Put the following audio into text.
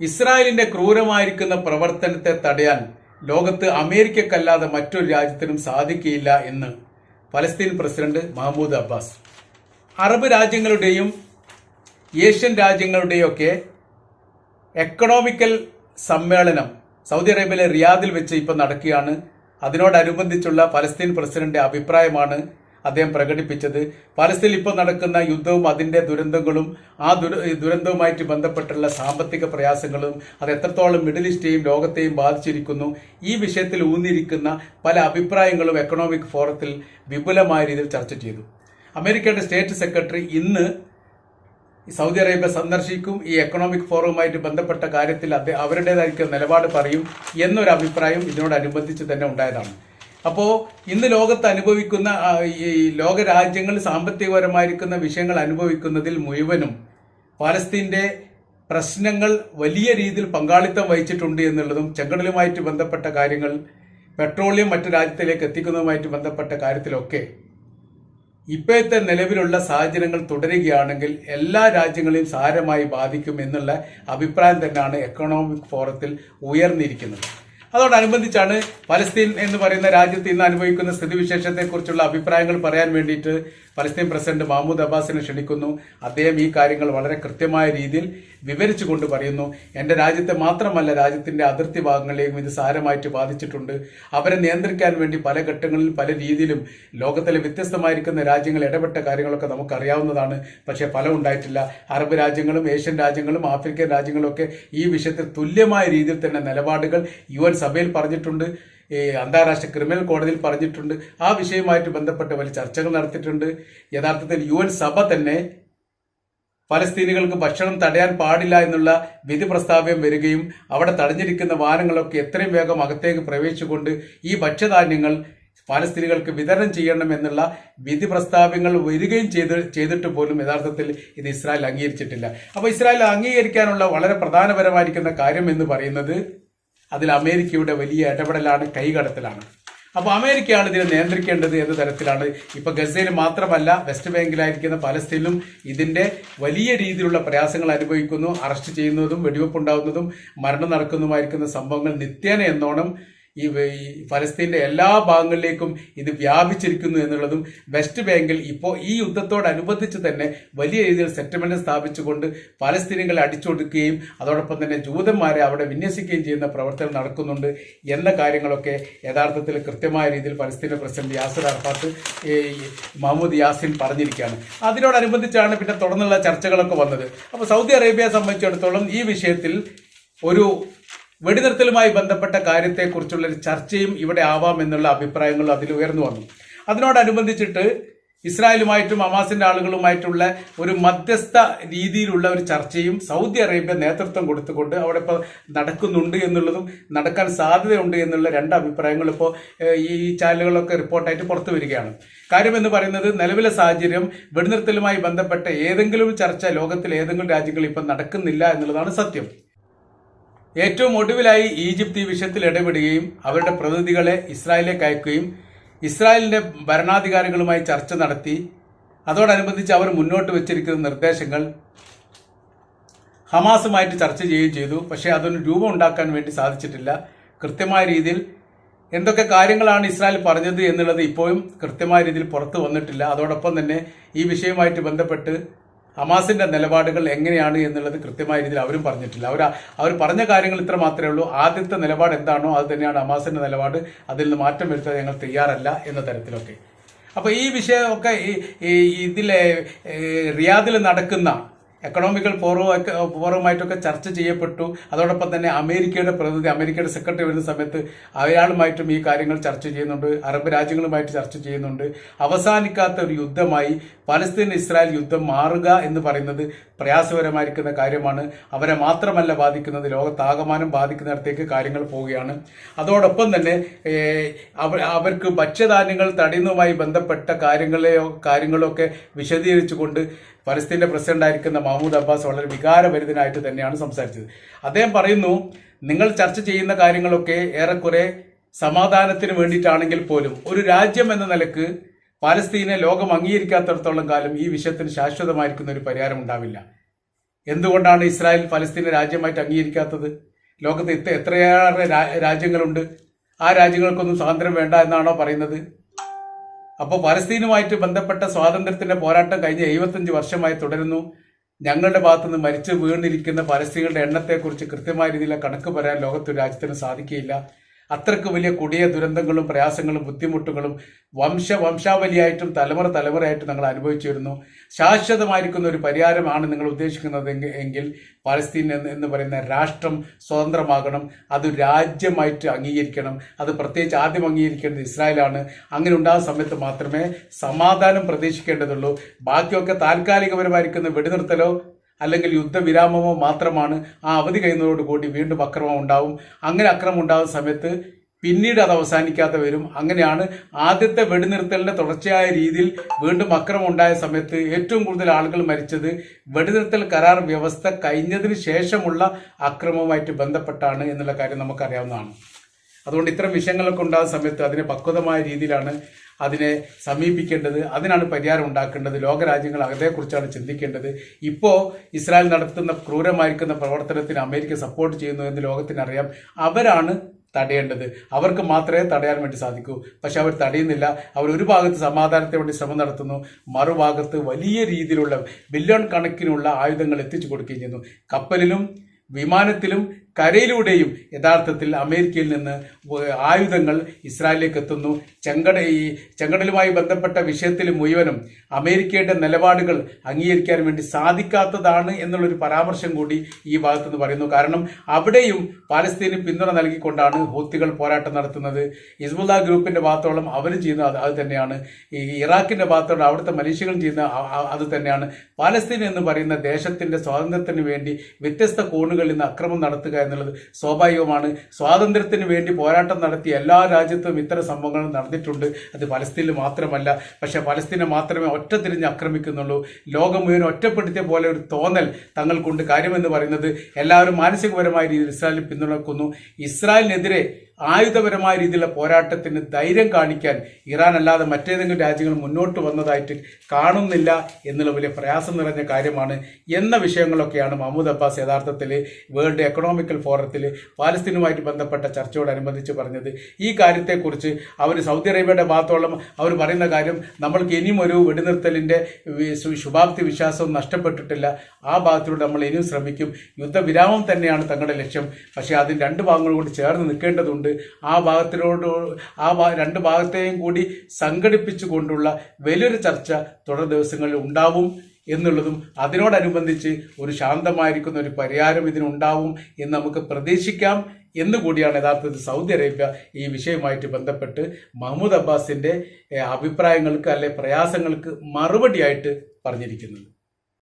ഇസ്രായേലിന്റെ ക്രൂരമായിരിക്കുന്ന പ്രവർത്തനത്തെ തടയാൻ ലോകത്ത് അമേരിക്കക്കല്ലാതെ മറ്റൊരു രാജ്യത്തിനും സാധിക്കില്ല എന്ന് ഫലസ്തീൻ പ്രസിഡന്റ് മഹമ്മൂദ് അബ്ബാസ്. അറബ് രാജ്യങ്ങളുടെയും ഏഷ്യൻ രാജ്യങ്ങളുടെയൊക്കെ എക്കണോമിക്കൽ സമ്മേളനം സൗദി അറേബ്യയിലെ റിയാദിൽ വെച്ച് ഇപ്പം നടക്കുകയാണ്. അതിനോടനുബന്ധിച്ചുള്ള ഫലസ്തീൻ പ്രസിഡന്റ് അഭിപ്രായമാണ് അദ്ദേഹം പ്രകടിപ്പിച്ചത്. പലസ്തീൻ ഇപ്പോൾ നടക്കുന്ന യുദ്ധവും അതിന്റെ ദുരന്തങ്ങളും ആ ദുര ദുരന്തവുമായിട്ട് ബന്ധപ്പെട്ടുള്ള സാമ്പത്തിക പ്രയാസങ്ങളും അത് എത്രത്തോളം മിഡിൽ ഈസ്റ്റേയും ലോകത്തെയും ബാധിച്ചിരിക്കുന്നു ഈ വിഷയത്തിൽ ഊന്നിരിക്കുന്ന പല അഭിപ്രായങ്ങളും എക്കണോമിക് ഫോറത്തിൽ വിപുലമായ രീതിയിൽ ചർച്ച ചെയ്തു. അമേരിക്കയുടെ സ്റ്റേറ്റ് സെക്രട്ടറി ഇന്ന് സൗദി അറേബ്യ സന്ദർശിക്കും ഈ എക്കണോമിക് ഫോറവുമായിട്ട് ബന്ധപ്പെട്ട കാര്യത്തിൽ അവരുടേതായിരിക്കും നിലപാട് പറയും എന്നൊരു അഭിപ്രായം ഇതിനോടനുബന്ധിച്ച് തന്നെ ഉണ്ടായതാണ്. അപ്പോൾ ഇന്ന് ലോകത്ത് അനുഭവിക്കുന്ന ഈ ലോകരാജ്യങ്ങൾ സാമ്പത്തികപരമായിരിക്കുന്ന വിഷയങ്ങൾ അനുഭവിക്കുന്നതിൽ മുഴുവനും പാലസ്തീന്റെ പ്രശ്നങ്ങൾ വലിയ രീതിയിൽ പങ്കാളിത്തം വഹിച്ചിട്ടുണ്ട് എന്നുള്ളതും ചെങ്കടലുമായിട്ട് ബന്ധപ്പെട്ട കാര്യങ്ങൾ പെട്രോളിയം മറ്റു രാജ്യത്തിലേക്ക് എത്തിക്കുന്നതുമായിട്ട് ബന്ധപ്പെട്ട കാര്യത്തിലൊക്കെ ഇപ്പോഴത്തെ നിലവിലുള്ള സാഹചര്യങ്ങൾ തുടരുകയാണെങ്കിൽ എല്ലാ രാജ്യങ്ങളെയും സാരമായി ബാധിക്കും എന്നുള്ള അഭിപ്രായം തന്നെയാണ് എക്കണോമിക് ഫോറത്തിൽ ഉയർന്നിരിക്കുന്നത്. അതോടനുബന്ധിച്ചാണ് പലസ്തീൻ എന്ന് പറയുന്ന രാജ്യത്ത് ഇന്ന് അനുഭവിക്കുന്ന സ്ഥിതിവിശേഷത്തെക്കുറിച്ചുള്ള അഭിപ്രായങ്ങൾ പറയാൻ വേണ്ടിയിട്ട് പലസ്തീൻ പ്രസിഡന്റ് മഹമ്മൂദ് അബ്ബാസിനെ ക്ഷണിക്കുന്നു. അദ്ദേഹം ഈ കാര്യങ്ങൾ വളരെ കൃത്യമായ രീതിയിൽ വിവരിച്ചുകൊണ്ട് പറയുന്നു. എന്റെ രാജ്യത്തെ മാത്രമല്ല രാജ്യത്തിന്റെ അതിർത്തി ഭാഗങ്ങളെയും ഇത് സാരമായിട്ട് ബാധിച്ചിട്ടുണ്ട്. അവരെ നിയന്ത്രിക്കാൻ വേണ്ടി പല ഘട്ടങ്ങളിൽ പല രീതിയിലും ലോകത്തിലെ വ്യത്യസ്തമായിരിക്കുന്ന രാജ്യങ്ങൾ ഇടപെട്ട കാര്യങ്ങളൊക്കെ നമുക്കറിയാവുന്നതാണ്. പക്ഷേ ഫലം ഉണ്ടായിട്ടില്ല. അറബ് രാജ്യങ്ങളും ഏഷ്യൻ രാജ്യങ്ങളും ആഫ്രിക്കൻ രാജ്യങ്ങളും ഒക്കെ ഈ വിഷയത്തിൽ തുല്യമായ രീതിയിൽ തന്നെ നിലപാടുകൾ യു സഭയിൽ പറഞ്ഞിട്ടുണ്ട്. അന്താരാഷ്ട്ര ക്രിമിനൽ കോടതിയിൽ പറഞ്ഞിട്ടുണ്ട്. ആ വിഷയവുമായിട്ട് ബന്ധപ്പെട്ട് വലിയ ചർച്ചകൾ നടത്തിയിട്ടുണ്ട്. യഥാർത്ഥത്തിൽ യു സഭ തന്നെ ഫലസ്തീനികൾക്ക് ഭക്ഷണം തടയാൻ പാടില്ല എന്നുള്ള വിധി പ്രസ്താവ്യം വരികയും അവിടെ തടഞ്ഞിരിക്കുന്ന വാഹനങ്ങളൊക്കെ എത്രയും വേഗം അകത്തേക്ക് പ്രവേശിച്ചുകൊണ്ട് ഈ ഭക്ഷ്യധാന്യങ്ങൾ ഫലസ്തീനികൾക്ക് വിതരണം ചെയ്യണം എന്നുള്ള വിധി പ്രസ്താവ്യങ്ങൾ വരികയും ചെയ്ത് ചെയ്തിട്ട് പോലും യഥാർത്ഥത്തിൽ ഇത് ഇസ്രായേൽ അംഗീകരിച്ചിട്ടില്ല. അപ്പോൾ ഇസ്രായേൽ അംഗീകരിക്കാനുള്ള വളരെ പ്രധാനപരമായിരിക്കുന്ന കാര്യം എന്ന് പറയുന്നത് അതിൽ അമേരിക്കയുടെ വലിയ ഇടപെടലാണ് കൈകടത്തലാണ്. അപ്പോൾ അമേരിക്കയാണ് ഇതിനെ നിയന്ത്രിക്കേണ്ടത് എന്ന തരത്തിലാണ്. ഇപ്പോൾ ഗസയിൽ മാത്രമല്ല വെസ്റ്റ് ബാങ്കിലായിരിക്കുന്ന പലസ്തീനിലും ഇതിന്റെ വലിയ രീതിയിലുള്ള പ്രയാസങ്ങൾ അനുഭവിക്കുന്നു. അറസ്റ്റ് ചെയ്യുന്നതും വെടിവെപ്പ് ഉണ്ടാകുന്നതും മരണം നടക്കുന്നതുമായിരിക്കുന്ന സംഭവങ്ങൾ നിത്യേന എന്നോണം ഈ ഫലസ്തീന്റെ എല്ലാ ഭാഗങ്ങളിലേക്കും ഇത് വ്യാപിച്ചിരിക്കുന്നു എന്നുള്ളതും വെസ്റ്റ് ബാങ്കിൽ ഇപ്പോൾ ഈ യുദ്ധത്തോടനുബന്ധിച്ച് തന്നെ വലിയ രീതിയിൽ സെറ്റിൽമെന്റ് സ്ഥാപിച്ചുകൊണ്ട് ഫലസ്തീനികളെ അടിച്ചൊടുക്കുകയും അതോടൊപ്പം തന്നെ ജൂതന്മാരെ അവിടെ വിന്യസിക്കുകയും ചെയ്യുന്ന പ്രവർത്തനം നടക്കുന്നുണ്ട് എന്ന കാര്യങ്ങളൊക്കെ യഥാർത്ഥത്തിൽ കൃത്യമായ രീതിയിൽ ഫലസ്തീന്റെ president Yasser Arafat Mahmoud Yasin പറഞ്ഞിരിക്കുകയാണ്. അതിനോടനുബന്ധിച്ചാണ് പിന്നെ തുടർന്നുള്ള ചർച്ചകളൊക്കെ വന്നത്. അപ്പോൾ സൗദി അറേബ്യയെ സംബന്ധിച്ചിടത്തോളം ഈ വിഷയത്തിൽ ഒരു വെടിനിർത്തലുമായി ബന്ധപ്പെട്ട കാര്യത്തെക്കുറിച്ചുള്ള ഒരു ചർച്ചയും ഇവിടെ ആവാം എന്നുള്ള അഭിപ്രായങ്ങൾ അതിൽ ഉയർന്നു വന്നു. അതിനോടനുബന്ധിച്ചിട്ട് ഇസ്രായേലുമായിട്ടും ഹമാസിന്റെ ആളുകളുമായിട്ടുള്ള ഒരു മധ്യസ്ഥ രീതിയിലുള്ള ഒരു ചർച്ചയും സൗദി അറേബ്യ നേതൃത്വം കൊടുത്തുകൊണ്ട് അവിടെ ഇപ്പോൾ നടക്കുന്നുണ്ട് എന്നുള്ളതും നടക്കാൻ സാധ്യതയുണ്ട് എന്നുള്ള രണ്ട് അഭിപ്രായങ്ങൾ ഇപ്പോൾ ഈ ചാനലുകളൊക്കെ റിപ്പോർട്ടായിട്ട് പുറത്തു വരികയാണ്. കാര്യം എന്ന് പറയുന്നത് നിലവിലെ സാഹചര്യം വെടിനിർത്തലുമായി ബന്ധപ്പെട്ട ഏതെങ്കിലും ചർച്ച ലോകത്തിലെ ഏതെങ്കിലും രാജ്യങ്ങളിൽ ഇപ്പം നടക്കുന്നില്ല എന്നുള്ളതാണ് സത്യം. ഏറ്റവും ഒടുവിലായി ഈജിപ്ത് ഈ വിഷയത്തിൽ ഇടപെടുകയും അവരുടെ പ്രതിനിധികളെ ഇസ്രായേലിലേക്ക് അയക്കുകയും ഇസ്രായേലിന്റെ ഭരണാധികാരികളുമായി ചർച്ച നടത്തി. അതോടനുബന്ധിച്ച് അവർ മുന്നോട്ട് വെച്ചിരിക്കുന്ന നിർദ്ദേശങ്ങൾ ഹമാസുമായിട്ട് ചർച്ച ചെയ്യുകയും ചെയ്തു. പക്ഷേ അതൊന്നും രൂപം ഉണ്ടാക്കാൻ വേണ്ടി സാധിച്ചിട്ടില്ല. കൃത്യമായ രീതിയിൽ എന്തൊക്കെ കാര്യങ്ങളാണ് ഇസ്രായേൽ പറഞ്ഞത് എന്നുള്ളത് ഇപ്പോഴും കൃത്യമായ രീതിയിൽ പുറത്തു വന്നിട്ടില്ല. അതോടൊപ്പം തന്നെ ഈ വിഷയവുമായിട്ട് ബന്ധപ്പെട്ട് ഹമാസിന്റെ നിലപാടുകൾ എങ്ങനെയാണ് എന്നുള്ളത് കൃത്യമായ രീതിയിൽ അവരും പറഞ്ഞിട്ടില്ല. അവർ അവർ പറഞ്ഞ കാര്യങ്ങൾ ഇത്ര മാത്രമേ ഉള്ളൂ. ആദ്യത്തെ നിലപാട് എന്താണോ അത് തന്നെയാണ് ഹമാസിന്റെ നിലപാട്. അതിൽ നിന്ന് മാറ്റം വരുത്താൻ ഞങ്ങൾ തയ്യാറല്ല എന്ന തരത്തിലൊക്കെ. അപ്പോൾ ഈ വിഷയമൊക്കെ ഈ- ഇതിലെ റിയാദിൽ നടക്കുന്ന എക്കണോമിക്കൽ ഫോറവും ഫോറവുമായിട്ടൊക്കെ ചർച്ച ചെയ്യപ്പെട്ടു. അതോടൊപ്പം തന്നെ അമേരിക്കയുടെ പ്രതിനിധി അമേരിക്കയുടെ സെക്രട്ടറി വരുന്ന സമയത്ത് അയാളുമായിട്ടും ഈ കാര്യങ്ങൾ ചർച്ച ചെയ്യുന്നുണ്ട്. അറബ് രാജ്യങ്ങളുമായിട്ട് ചർച്ച ചെയ്യുന്നുണ്ട്. അവസാനിക്കാത്ത ഒരു യുദ്ധമായി പലസ്തീൻ ഇസ്രായേൽ യുദ്ധം മാറുക എന്ന് പറയുന്നത് പ്രയാസകരമായിരിക്കുന്ന കാര്യമാണ്. അവരെ മാത്രമല്ല ബാധിക്കുന്നത് ലോകത്താകമാനം ബാധിക്കുന്നിടത്തേക്ക് കാര്യങ്ങൾ പോവുകയാണ്. അതോടൊപ്പം തന്നെ അവർക്ക് ഭക്ഷ്യധാന്യങ്ങൾ തടയുന്നതുമായി ബന്ധപ്പെട്ട കാര്യങ്ങളെയോ കാര്യങ്ങളൊക്കെ വിശദീകരിച്ചുകൊണ്ട് ഫലസ്തീന്റെ പ്രസിഡന്റായിരിക്കുന്ന മഹമ്മൂദ് അബ്ബാസ് വളരെ വികാരഭരിതനായിട്ട് തന്നെയാണ് സംസാരിച്ചത്. അദ്ദേഹം പറയുന്നു നിങ്ങൾ ചർച്ച ചെയ്യുന്ന കാര്യങ്ങളൊക്കെ ഏറെക്കുറെ സമാധാനത്തിന് വേണ്ടിയിട്ടാണെങ്കിൽ പോലും ഒരു രാജ്യം എന്ന നിലയ്ക്ക് പാലസ്തീനെ ലോകം അംഗീകരിക്കാത്തടത്തോളം കാലം ഈ വിഷയത്തിന് ശാശ്വതമായിരിക്കുന്ന ഒരു പരിഹാരം ഉണ്ടാവില്ല. എന്തുകൊണ്ടാണ് ഇസ്രായേൽ ഫലസ്തീനെ രാജ്യമായിട്ട് അംഗീകരിക്കാത്തത്? ലോകത്ത് എത്ര എത്രയേറെ രാജ്യങ്ങളുണ്ട്. ആ രാജ്യങ്ങൾക്കൊന്നും സ്വാതന്ത്ര്യം വേണ്ട എന്നാണോ പറയുന്നത്? അപ്പോൾ പലസ്തീനുമായിട്ട് ബന്ധപ്പെട്ട സ്വാതന്ത്ര്യത്തിന്റെ പോരാട്ടം കഴിഞ്ഞ എഴുപത്തഞ്ച് വർഷമായി തുടരുന്നു. ഞങ്ങളുടെ ഭാഗത്തുനിന്ന് മരിച്ചു വീണിരിക്കുന്ന പലസ്തീനുകളുടെ എണ്ണത്തെക്കുറിച്ച് കൃത്യമായ രീതിയിലുള്ള കണക്ക് പറയാൻ ലോകത്തൊരു രാജ്യത്തിന് സാധിക്കുകയില്ല. അത്രയ്ക്ക് വലിയ കൊടിയ ദുരന്തങ്ങളും പ്രയാസങ്ങളും ബുദ്ധിമുട്ടുകളും വംശ വംശാവലിയായിട്ടും തലമുറ തലമുറയായിട്ടും ഞങ്ങൾ അനുഭവിച്ചു വരുന്നു ശാശ്വതമായിരിക്കുന്ന ഒരു പരിഹാരമാണ് നിങ്ങൾ ഉദ്ദേശിക്കുന്നത് എങ്കിൽ പാലസ്തീൻ എന്ന് എന്ന് പറയുന്ന രാഷ്ട്രം സ്വതന്ത്രമാകണം. അത് രാജ്യമായിട്ട് അംഗീകരിക്കണം. അത് പ്രത്യേകിച്ച് ആദ്യം അംഗീകരിക്കേണ്ടത് ഇസ്രായേലാണ്. അങ്ങനെ ഉണ്ടാകുന്ന സമയത്ത് മാത്രമേ സമാധാനം പ്രതീക്ഷിക്കേണ്ടതുള്ളൂ. ബാക്കിയൊക്കെ താൽക്കാലികപരമായിരിക്കുന്ന വെടിനിർത്തലോ അല്ലെങ്കിൽ യുദ്ധവിരാമമോ മാത്രമാണ് ആ അവധി കഴിയുന്നതോടുകൂടി വീണ്ടും അക്രമം ഉണ്ടാവും. അങ്ങനെ അക്രമം ഉണ്ടാകുന്ന സമയത്ത് പിന്നീട് അത് അവസാനിക്കാതെ വരും അങ്ങനെയാണ്. ആദ്യത്തെ വെടിനിർത്തലിന്റെ തുടർച്ചയായ രീതിയിൽ വീണ്ടും അക്രമം ഉണ്ടായ സമയത്ത് ഏറ്റവും കൂടുതൽ ആളുകൾ മരിച്ചത് വെടിനിർത്തൽ കരാർ വ്യവസ്ഥ കഴിഞ്ഞതിന് ശേഷമുള്ള അക്രമവുമായിട്ട് ബന്ധപ്പെട്ടാണ് എന്നുള്ള കാര്യം നമുക്കറിയാവുന്നതാണ്. അതുകൊണ്ട് ഇത്തരം വിഷയങ്ങളൊക്കെ ഉണ്ടാകുന്ന സമയത്ത് അതിനെ പക്വതമായ രീതിയിലാണ് അതിനെ സമീപിക്കേണ്ടത് അതിനാണ് പരിഹാരം ഉണ്ടാക്കേണ്ടത് ലോകരാജ്യങ്ങൾ അതേക്കുറിച്ചാണ് ചിന്തിക്കേണ്ടത്. ഇപ്പോൾ ഇസ്രായേൽ നടത്തുന്ന ക്രൂരമായിരിക്കുന്ന പ്രവർത്തനത്തിന് അമേരിക്ക സപ്പോർട്ട് ചെയ്യുന്നു എന്ന് ലോകത്തിനറിയാം. അവരാണ് തടയേണ്ടത്. അവർക്ക് മാത്രമേ തടയാൻ വേണ്ടി സാധിക്കൂ. പക്ഷെ അവർ തടയുന്നില്ല. അവർ ഒരു ഭാഗത്ത് സമാധാനത്തിന് വേണ്ടി ശ്രമം നടത്തുന്നു. മറുഭാഗത്ത് വലിയ രീതിയിലുള്ള ബില്യൺ കണക്കിനുള്ള ആയുധങ്ങൾ എത്തിച്ചു കൊടുക്കുകയും ചെയ്യുന്നു. കപ്പലിലും വിമാനത്തിലും കരയിലൂടെയും യഥാർത്ഥത്തിൽ അമേരിക്കയിൽ നിന്ന് ആയുധങ്ങൾ ഇസ്രായേലിലേക്ക് എത്തുന്നു ചെങ്കട ഈ ചെങ്കടലുമായി ബന്ധപ്പെട്ട വിഷയത്തിൽ മുഴുവനും അമേരിക്കയുടെ നിലപാടുകൾ അംഗീകരിക്കാൻ വേണ്ടി സാധിക്കാത്തതാണ് എന്നുള്ളൊരു പരാമർശം കൂടി ഈ ഭാഗത്തുനിന്ന് പറയുന്നു. കാരണം അവിടെയും പാലസ്തീന് പിന്തുണ നൽകിക്കൊണ്ടാണ് ഹൂത്തികൾ പോരാട്ടം നടത്തുന്നത്. ഹിസ്ബുല്ല ഗ്രൂപ്പിന്റെ ഭാഗത്തോളം അവരും ചെയ്യുന്നത് അത് തന്നെയാണ്. ഈ ഇറാഖിന്റെ ഭാഗത്തോളം അവിടുത്തെ മനുഷ്യകളും ചെയ്യുന്ന അത് തന്നെയാണ്. പാലസ്തീൻ എന്ന് പറയുന്ന ദേശത്തിന്റെ സ്വാതന്ത്ര്യത്തിന് വേണ്ടി വ്യത്യസ്ത കോണുകളിൽ നിന്ന് അക്രമം നടത്തുക എന്നുള്ളത് സ്വാഭാവികമാണ്. സ്വാതന്ത്ര്യത്തിന് വേണ്ടി പോരാട്ടം നടത്തിയ എല്ലാ രാജ്യത്തും ഇത്തരം സംഭവങ്ങൾ നടന്നിട്ടുണ്ട്. അത് പലസ്തീനിൽ മാത്രമല്ല പക്ഷേ പലസ്തീനെ മാത്രമേ ഒറ്റ തിരിഞ്ഞ് ആക്രമിക്കുന്നുള്ളൂ. ലോകം മുഴുവൻ ഒറ്റപ്പെടുത്തിയ പോലെ ഒരു തോന്നൽ തങ്ങൾക്കുണ്ട്. കാര്യമെന്ന് പറയുന്നത് എല്ലാവരും മാനസികപരമായ രീതിയിൽ ഇസ്രായേലിൽ പിന്തുണക്കുന്നു. ഇസ്രായേലിനെതിരെ ആയുധപരമായ രീതിയിലുള്ള പോരാട്ടത്തിന് ധൈര്യം കാണിക്കാൻ ഇറാൻ അല്ലാതെ മറ്റേതെങ്കിലും രാജ്യങ്ങൾ മുന്നോട്ട് വന്നതായിട്ട് കാണുന്നില്ല എന്നുള്ള വലിയ പ്രയാസം നിറഞ്ഞ കാര്യമാണ് എന്ന വിഷയങ്ങളൊക്കെയാണ് മഹമ്മൂദ് അബ്ബാസ് യഥാർത്ഥത്തിൽ വേൾഡ് എക്കണോമിക്കൽ ഫോറത്തിൽ പാലസ്തീനുമായിട്ട് ബന്ധപ്പെട്ട ചർച്ചയോടനുബന്ധിച്ച് പറഞ്ഞത്. ഈ കാര്യത്തെക്കുറിച്ച് അവർ സൗദി അറേബ്യയുടെ ഭാഗത്തോളം അവർ പറയുന്ന കാര്യം നമ്മൾക്ക് ഇനിയും ഒരു വെടിനിർത്തലിന്റെ ശുഭാപ്തി വിശ്വാസവും നഷ്ടപ്പെട്ടിട്ടില്ല. ആ ഭാഗത്തിലൂടെ നമ്മൾ ഇനിയും ശ്രമിക്കും. യുദ്ധവിരാമം തന്നെയാണ് തങ്ങളുടെ ലക്ഷ്യം. പക്ഷേ അതിന് രണ്ട് ഭാഗങ്ങളും കൂടി ചേർന്ന് നിൽക്കേണ്ടതുണ്ട്. ആ ഭാഗത്തിലോട്ട് ആ രണ്ട് ഭാഗത്തെയും കൂടി സംഘടിപ്പിച്ചുകൊണ്ടുള്ള വലിയൊരു ചർച്ച തുടർ ദിവസങ്ങളിൽ ഉണ്ടാവും എന്നുള്ളതും അതിനോടനുബന്ധിച്ച് ഒരു ശാന്തമായിരിക്കുന്ന ഒരു പരിഹാരം ഇതിനുണ്ടാവും എന്ന് നമുക്ക് പ്രതീക്ഷിക്കാം എന്നുകൂടിയാണ് യഥാർത്ഥത്തിൽ സൗദി അറേബ്യ ഈ വിഷയവുമായിട്ട് ബന്ധപ്പെട്ട് മഹ്മൂദ് അബ്ബാസിന്റെ ഏഹ്, അഭിപ്രായങ്ങൾക്ക് അല്ലെ പ്രയാസങ്ങൾക്ക് മറുപടിയായിട്ട് പറഞ്ഞിരിക്കുന്നത്.